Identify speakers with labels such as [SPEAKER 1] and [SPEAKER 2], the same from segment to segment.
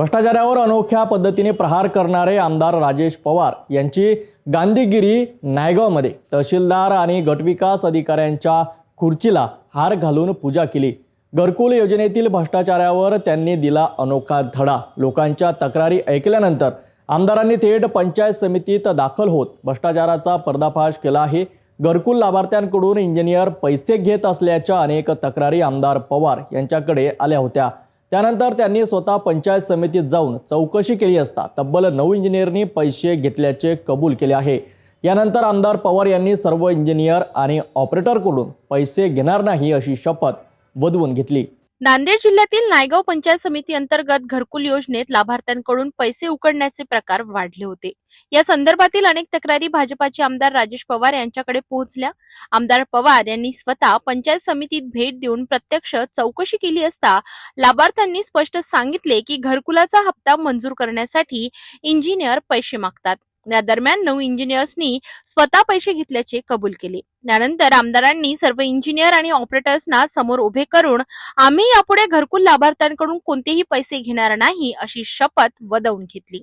[SPEAKER 1] भ्रष्टाचारावर अनोख्या पद्धतीने प्रहार करणारे आमदार राजेश पवार यांची गांधीगिरी नायगावमध्ये. तहसीलदार आणि गटविकास अधिकाऱ्यांच्या खुर्चीला हार घालून पूजा केली. घरकुल योजनेतील भ्रष्टाचारावर त्यांनी दिला अनोखा धडा. लोकांच्या तक्रारी ऐकल्यानंतर आमदारांनी थेट पंचायत समितीत दाखल होत भ्रष्टाचाराचा पर्दाफाश केला आहे. घरकुल लाभार्थ्यांकडून इंजिनियर पैसे घेत असल्याच्या अनेक तक्रारी आमदार पवार यांच्याकडे आल्या होत्या. त्यानंतर त्यांनी स्वतः पंचायत समितीत जाऊन चौकशी केली असता तब्बल नऊ इंजिनियरनी पैसे घेतल्याचे कबूल केले आहे. यानंतर आमदार पवार यांनी सर्व इंजिनियर आणि ऑपरेटरकडून पैसे घेणार नाही अशी शपथ वधवून घेतली.
[SPEAKER 2] नांदेड जिल्ह्यातील नायगाव पंचायत समिती अंतर्गत घरकुल योजनेत लाभार्थ्यांकडून पैसे उकडण्याचे प्रकार वाढले होते. या संदर्भातील अनेक तक्रारी भाजपाचे आमदार राजेश पवार यांच्याकडे पोहोचल्या. आमदार पवार यांनी स्वतः पंचायत समितीत भेट देऊन प्रत्यक्ष चौकशी केली असता लाभार्थ्यांनी स्पष्ट सांगितले की घरकुलाचा हप्ता मंजूर करण्यासाठी इंजिनियर पैसे मागतात. या दरम्यान नऊ इंजिनियर्सनी स्वतः पैसे घेतल्याचे कबूल केले. त्यानंतर आमदारांनी सर्व इंजिनियर आणि ऑपरेटर्सना समोर उभे करून आम्ही यापुढे घरकुल लाभार्थ्यांकडून कोणतेही पैसे घेणार नाही अशी शपथ वदवून घेतली.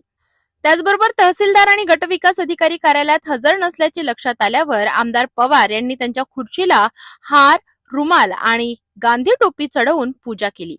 [SPEAKER 2] त्याचबरोबर तहसीलदार आणि गटविकास अधिकारी कार्यालयात हजर नसल्याचे लक्षात आल्यावर आमदार पवार यांनी त्यांच्या खुर्चीला हार रुमाल आणि गांधी टोपी चढवून पूजा केली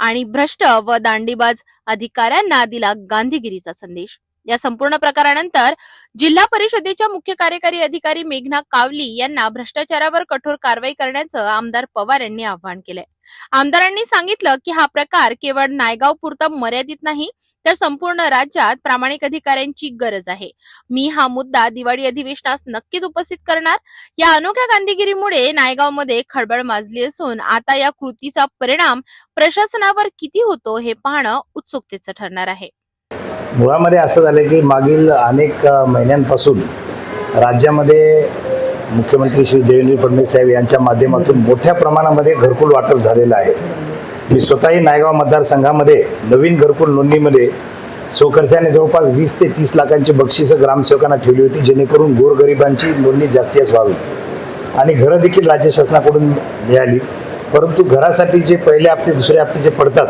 [SPEAKER 2] आणि भ्रष्ट व दांडीबाज अधिकाऱ्यांना दिला गांधीगिरीचा संदेश. या संपूर्ण प्रकारानंतर जिल्हा परिषदेच्या मुख्य कार्यकारी अधिकारी मेघना कावली यांना भ्रष्टाचारावर कठोर कारवाई करण्याचं आमदार पवार यांनी आवाहन केलंय. आमदारांनी सांगितलं की हा प्रकार केवळ नायगाव पुरता मर्यादित नाही तर संपूर्ण राज्यात प्रामाणिक अधिकाऱ्यांची गरज आहे. मी हा मुद्दा दिवाळी अधिवेशनास नक्कीच उपस्थित करणार. या अनोख्या गांधीगिरीमुळे नायगावमध्ये खळबळ माजली असून आता या कृतीचा परिणाम प्रशासनावर किती होतो हे पाहणं उत्सुकतेचं ठरणार आहे.
[SPEAKER 3] मुळामध्ये असं झालं की मागील अनेक महिन्यांपासून राज्यामध्ये मुख्यमंत्री श्री देवेंद्र फडणवीस साहेब यांच्या माध्यमातून मोठ्या प्रमाणामध्ये घरकुल वाटप झालेलं आहे. मी स्वतःही नायगाव मतदारसंघामध्ये नवीन घरकुल नोंदणीमध्ये स्वखर्चाने जवळपास वीस ते तीस लाखांची बक्षिसं ग्रामसेवकांना ठेवली होती जेणेकरून गोरगरिबांची नोंदणी जास्तीच व्हावी. आणि घरं देखील राज्य शासनाकडून मिळाली. परंतु घरासाठी जे पहिले हप्ते दुसरे हप्ते जे पडतात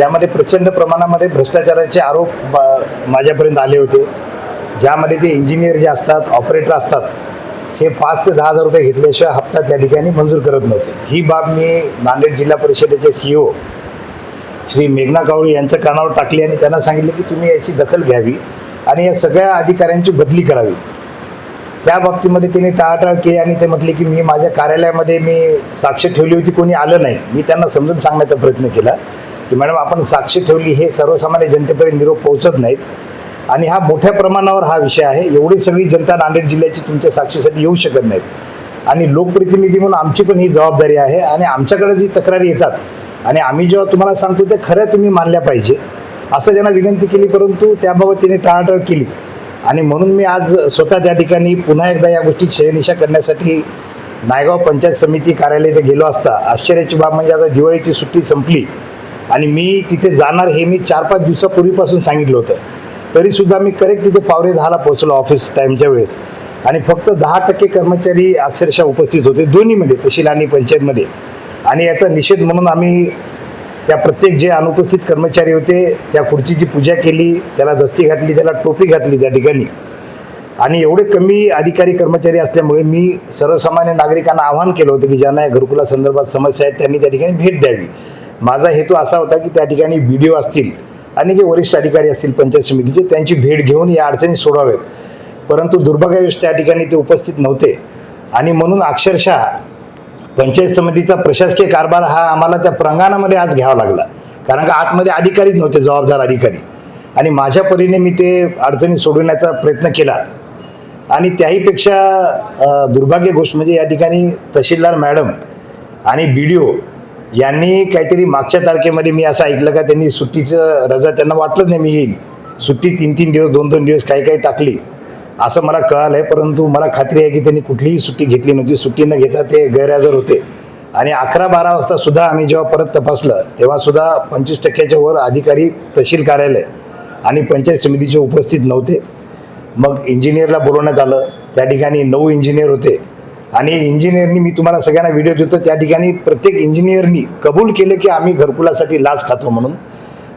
[SPEAKER 3] त्यामध्ये प्रचंड प्रमाणामध्ये भ्रष्टाचाराचे आरोप माझ्यापर्यंत आले होते. ज्यामध्ये ते इंजिनियर जे असतात ऑपरेटर असतात हे पाच ते दहा हजार रुपये घेतल्याशिवाय हप्ता त्या ठिकाणी मंजूर करत नव्हते. ही बाब मी नांदेड जिल्हा परिषदेचे सी ओ श्री मेघना कावळी यांच्या कानावर टाकली आणि त्यांना सांगितले की तुम्ही याची दखल घ्यावी आणि या सगळ्या अधिकाऱ्यांची बदली करावी. त्या बाबतीमध्ये त्यांनी टाळाटाळ केली आणि ते म्हटले की मी माझ्या कार्यालयामध्ये मी साक्ष ठेवली होती कोणी आलं नाही. मी त्यांना समजून सांगण्याचा प्रयत्न केला. की मॅडम आपण साक्ष ठेवली हे सर्वसामान्य जनतेपर्यंत निरोप पोहोचत नाहीत. आणि हा मोठ्या प्रमाणावर हा विषय आहे. एवढी सगळी जनता नांदेड जिल्ह्याची तुमच्या साक्षीसाठी येऊ शकत नाहीत. आणि लोकप्रतिनिधी म्हणून आमची पण ही जबाबदारी आहे. आणि आमच्याकडे जी तक्रारी येतात आणि आम्ही जेव्हा तुम्हाला सांगतो ते खऱ्या तुम्ही मानल्या पाहिजे. असं त्यांना विनंती केली परंतु त्याबाबत तिने टाळाटाळ केली. आणि म्हणून मी आज स्वतः त्या ठिकाणी पुन्हा एकदा या गोष्टी शयनिशा करण्यासाठी नायगाव पंचायत समिती कार्यालय इथे गेलो असता आश्चर्याची बाब म्हणजे आता दिवाळीची सुट्टी संपली. आणि मी तिथे जाणार हे मी चार पाच दिवसापूर्वीपासून सांगितलं होतं. तरीसुद्धा मी करेक्ट तिथे पावणे दहाला पोहोचलो ऑफिस टाईमच्या वेळेस. आणि फक्त दहा टक्के कर्मचारी अक्षरशः उपस्थित होते दोन्हीमध्ये तहसील आणि पंचायतमध्ये. आणि याचा निषेध म्हणून आम्ही त्या प्रत्येक जे अनुपस्थित कर्मचारी होते त्या खुर्चीची पूजा केली त्याला दस्ती घातली त्याला टोपी घातली त्या ठिकाणी. आणि एवढे कमी अधिकारी कर्मचारी असल्यामुळे मी सर्वसामान्य नागरिकांना आवाहन केलं होतं की ज्यांना या घरकुला संदर्भात समस्या आहेत त्यांनी त्या ठिकाणी भेट द्यावी. माझा हेतू असा होता की त्या ठिकाणी बी डी ओ असतील आणि जे वरिष्ठ अधिकारी असतील पंचायत समितीचे त्यांची भेट घेऊन या अडचणी सोडावेत परंतु दुर्भाग्यवश त्या ठिकाणी ते उपस्थित नव्हते. आणि म्हणून अक्षरशः पंचायत समितीचा प्रशासकीय कारभार हा आम्हाला त्या प्रांगणामध्ये आज घ्यावा लागला. कारण का आतमध्ये अधिकारीच नव्हते जबाबदार अधिकारी. आणि माझ्या परीने मी ते अडचणी सोडवण्याचा प्रयत्न केला. आणि त्याहीपेक्षा दुर्भाग्य गोष्ट म्हणजे या ठिकाणी तहसीलदार मॅडम आणि बी डी ओ यांनी काहीतरी मागच्या तारखेमध्ये मी असं ऐकलं का त्यांनी सुट्टीचं रजा त्यांना वाटलंच नाही मी येईल. सुट्टी तीन तीन दिवस दोन दोन दिवस काही काही टाकली. असं मला कळालं आहे परंतु मला खात्री आहे की त्यांनी कुठलीही सुट्टी घेतली नव्हती. सुट्टी न घेता ते गैरहजर होते. आणि अकरा बारा वाजता सुद्धा आम्ही जेव्हा परत तपासलं तेव्हासुद्धा पंचवीस टक्क्याच्या वर अधिकारी तहसील कार्यालय आणि पंचायत समितीचे उपस्थित नव्हते. मग इंजिनियरला बोलवण्यात आलं. त्या ठिकाणी नऊ इंजिनियर होते. आणि इंजिनियरनी मी तुम्हाला सगळ्यांना व्हिडिओ देतो. त्या ठिकाणी प्रत्येक इंजिनियरनी कबूल केले की आम्ही घरकुलासाठी लाच खातो म्हणून.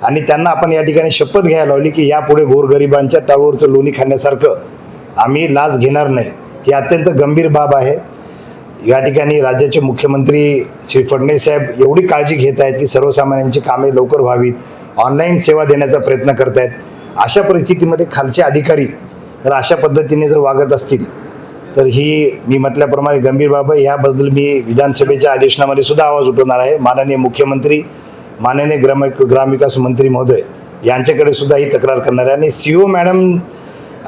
[SPEAKER 3] आणि त्यांना आपण या ठिकाणी शपथ घ्यायला लावली की यापुढे गोरगरिबांच्या टाळूवरचं लोणी खाण्यासारखं आम्ही लाच घेणार नाही. ही अत्यंत गंभीर बाब आहे. या ठिकाणी राज्याचे मुख्यमंत्री श्री फडणवीस साहेब एवढी काळजी घेत आहेत की सर्वसामान्यांची कामे लवकर व्हावीत ऑनलाईन सेवा देण्याचा प्रयत्न करत आहेत अशा परिस्थितीमध्ये खालचे अधिकारी जर अशा पद्धतीने जर वागत असतील तर ही मी म्हटल्याप्रमाणे गंभीर बाब आहे. याबद्दल मी विधानसभेच्या अधिवेशनामध्ये सुद्धा आवाज उठवणार आहे. माननीय मुख्यमंत्री माननीय ग्राम ग्रामविकास मंत्री महोदय यांच्याकडे सुद्धा ही तक्रार करणार आहे. आणि C O madam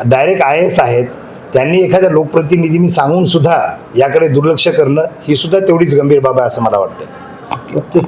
[SPEAKER 3] direct I S आहेत. त्यांनी एखाद्या लोकप्रतिनिधींनी सांगून सुद्धा याकडे दुर्लक्ष करणं ही सुद्धा तेवढीच गंभीर बाब आहे असं मला वाटतं
[SPEAKER 4] ओके